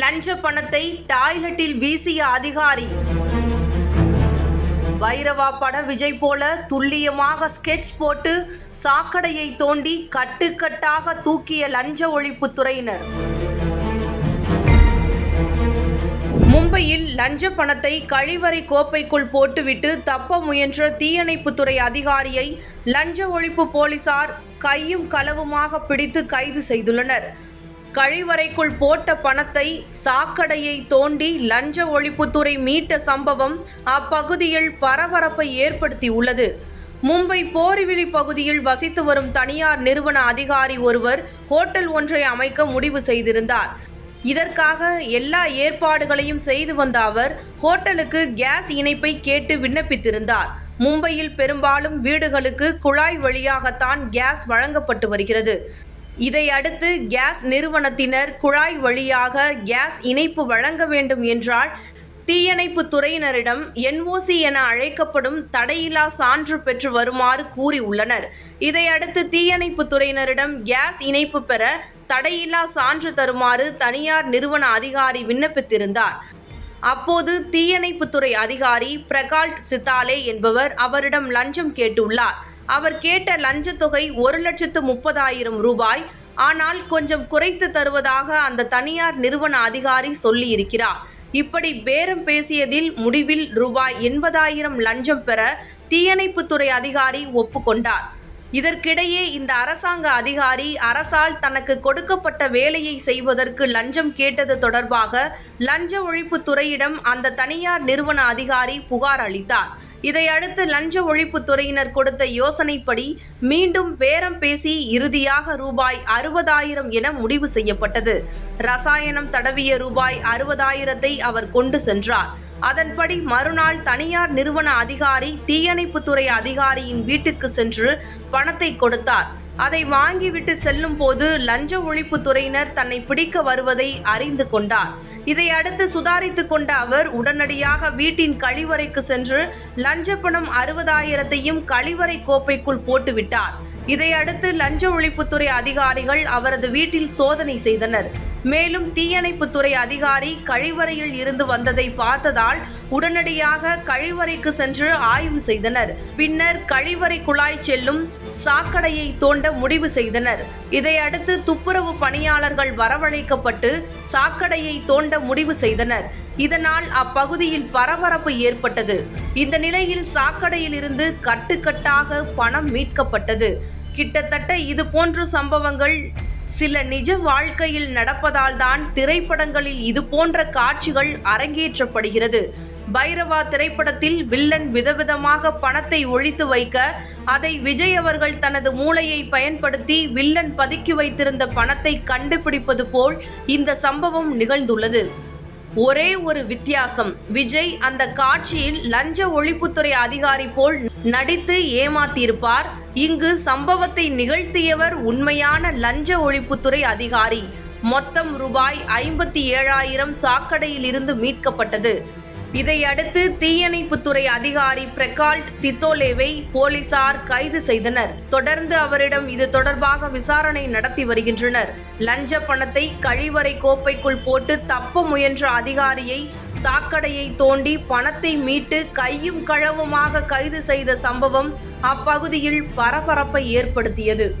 லஞ்ச பணத்தை டாய்லெட்டில் வீசிய அதிகாரி. வைரவா பட விஜய் போல துல்லியமாக ஸ்கெட்ச் போட்டு சாக்கடையை தோண்டி கட்டுக்கட்டாக தூக்கிய லஞ்ச ஒழிப்புத்துறையினர் மும்பையில் லஞ்ச பணத்தை கழிவறை கோப்பைக்குள் போட்டுவிட்டு தப்ப முயன்ற தீயணைப்புத்துறை அதிகாரியை லஞ்ச ஒழிப்பு போலீசார் கையும் களவுமாக பிடித்து கைது செய்துள்ளனர். கழிவறைக்குள் போட்ட பணத்தை சாக்கடையை தோண்டி லஞ்ச ஒழிப்புத்துறை மீட்ட சம்பவம் அப்பகுதியில் பரபரப்பை ஏற்படுத்தியுள்ளது. மும்பை போரிவிழி பகுதியில் வசித்து வரும் தனியார் நிறுவன அதிகாரி ஒருவர் ஹோட்டல் ஒன்றை அமைக்க முடிவு செய்திருந்தார். இதற்காக எல்லா ஏற்பாடுகளையும் செய்து வந்த அவர் ஹோட்டலுக்கு கேஸ் இணைப்பை கேட்டு விண்ணப்பித்திருந்தார். மும்பையில் பெரும்பாலும் வீடுகளுக்கு குழாய் வழியாகத்தான் கேஸ் வழங்கப்பட்டு வருகிறது. இதையடுத்து கேஸ் நிறுவனத்தினர் குழாய் வழியாக கேஸ் இணைப்பு வழங்க வேண்டும் என்றால் தீயணைப்பு துறையினரிடம் என்ஓசி என அழைக்கப்படும் தடையில்லா சான்று பெற்று வருமாறு கூறியுள்ளனர் இதையடுத்து தீயணைப்பு துறையினரிடம் கேஸ் இணைப்பு பெற தடையில்லா சான்று தருமாறு தனியார் நிறுவன அதிகாரி விண்ணப்பித்திருந்தார். அப்போது தீயணைப்புத்துறை அதிகாரி பிரகால்ட் சித்தாலே என்பவர் அவரிடம் லஞ்சம் கேட்டுள்ளார். அவர் கேட்ட லஞ்சத் தொகை ஒரு லட்சத்து முப்பதாயிரம் ரூபாய். ஆனால் கொஞ்சம் குறைத்து தருவதாக அந்த தனியார் நிறுவன அதிகாரி சொல்லியிருக்கிறார். இப்படி பேரம் பேசியதில் முடிவில் ரூபாய் எண்பதாயிரம் லஞ்சம் பெற தீயணைப்புத்துறை அதிகாரி ஒப்புக்கொண்டார். இதற்கிடையே இந்த அரசாங்க அதிகாரி அரசால் தனக்கு கொடுக்கப்பட்ட வேலையை செய்வதற்கு லஞ்சம் கேட்டது தொடர்பாக லஞ்ச ஒழிப்புத் துறையிடம் அந்த தனியார் நிறுவன அதிகாரி புகார் அளித்தார். இதையடுத்து லஞ்ச ஒழிப்புத்துறையினர் கொடுத்த யோசனைப்படி மீண்டும் பேரம் பேசி இறுதியாக ரூபாய் அறுபதாயிரம் என முடிவு செய்யப்பட்டது. ரசாயனம் தடவிய ரூபாய் அறுபதாயிரத்தை அவர் கொண்டு சென்றார். அதன்படி மறுநாள் தனியார் நிறுவன அதிகாரி தீயணைப்புத்துறை அதிகாரியின் வீட்டுக்கு சென்று பணத்தை கொடுத்தார். அதை வாங்கிவிட்டு செல்லும் போது லஞ்ச ஒழிப்புத்துறையினர் தன்னை பிடிக்க வருவதை அறிந்து கொண்டார். இதை அடுத்து சுதாரித்து கொண்ட அவர் உடனடியாக வீட்டின் கழிவறைக்கு சென்று லஞ்ச பணம் அறுபதாயிரத்தையும் கழிவறை கோப்பைக்குள் போட்டுவிட்டார். இதையடுத்து லஞ்ச ஒழிப்புத்துறை அதிகாரிகள் அவரது வீட்டில் சோதனை செய்தனர். மேலும் தீயணைப்புத்துறை அதிகாரி கழிவறையில் இருந்து வந்ததை பார்த்ததால் உடனடியாக கழிவறைக்கு சென்று ஆய்வு செய்தனர். பின்னர் கழிவறை குழாய் செல்லும் சாக்கடையை தோண்ட முடிவு செய்தனர். இதையடுத்து துப்புரவு பணியாளர்கள் வரவழைக்கப்பட்டு சாக்கடையை தோண்ட முடிவு செய்தனர். இதனால் அப்பகுதியில் பரபரப்பு ஏற்பட்டது. இந்த நிலையில் சாக்கடையில் இருந்து கட்டுக்கட்டாக பணம் மீட்கப்பட்டது. கிட்டத்தட்ட இது போன்ற சம்பவங்கள் சில நிஜ வாழ்க்கையில் நடப்பதால் தான் திரைப்படங்களில் இது போன்ற காட்சிகள் அரங்கேற்றப்படுகிறது. பைரவா திரைப்படத்தில் வில்லன் விதவிதமாக பணத்தை ஒழித்து வைக்க அதை விஜய் அவர்கள் தனது மூளையை பயன்படுத்தி வில்லன் பதுக்கி வைத்திருந்த பணத்தை கண்டுபிடிப்பது போல் இந்த சம்பவம் நிகழ்ந்துள்ளது. ஒரே ஒரு வித்தியாசம். விஜய் அந்த காட்சியில் லஞ்ச ஒழிப்புத்துறை அதிகாரி போல் நடித்து ஏமாத்தியிருப்பார். இங்கு சம்பவத்தை நிகழ்த்தியவர் உண்மையான லஞ்ச ஒழிப்புத்துறை அதிகாரி. மொத்தம் ரூபாய் ஐம்பத்தி ஏழாயிரம் சாக்கடையில் இருந்து மீட்கப்பட்டது. இதையடுத்து தீயணைப்புத்துறை அதிகாரி பிரகால்ட் சித்தோலேவை போலீசார் கைது செய்தனர். தொடர்ந்து அவரிடம் இது தொடர்பாக விசாரணை நடத்தி வருகின்றனர். லஞ்ச பணத்தை கழிவறை கோப்பைக்குள் போட்டு தப்ப முயன்ற அதிகாரியை சாக்கடையை தோண்டி பணத்தை மீட்டு கையும் களவுமாக கைது செய்த சம்பவம் அப்பகுதியில் பரபரப்பை ஏற்படுத்தியது.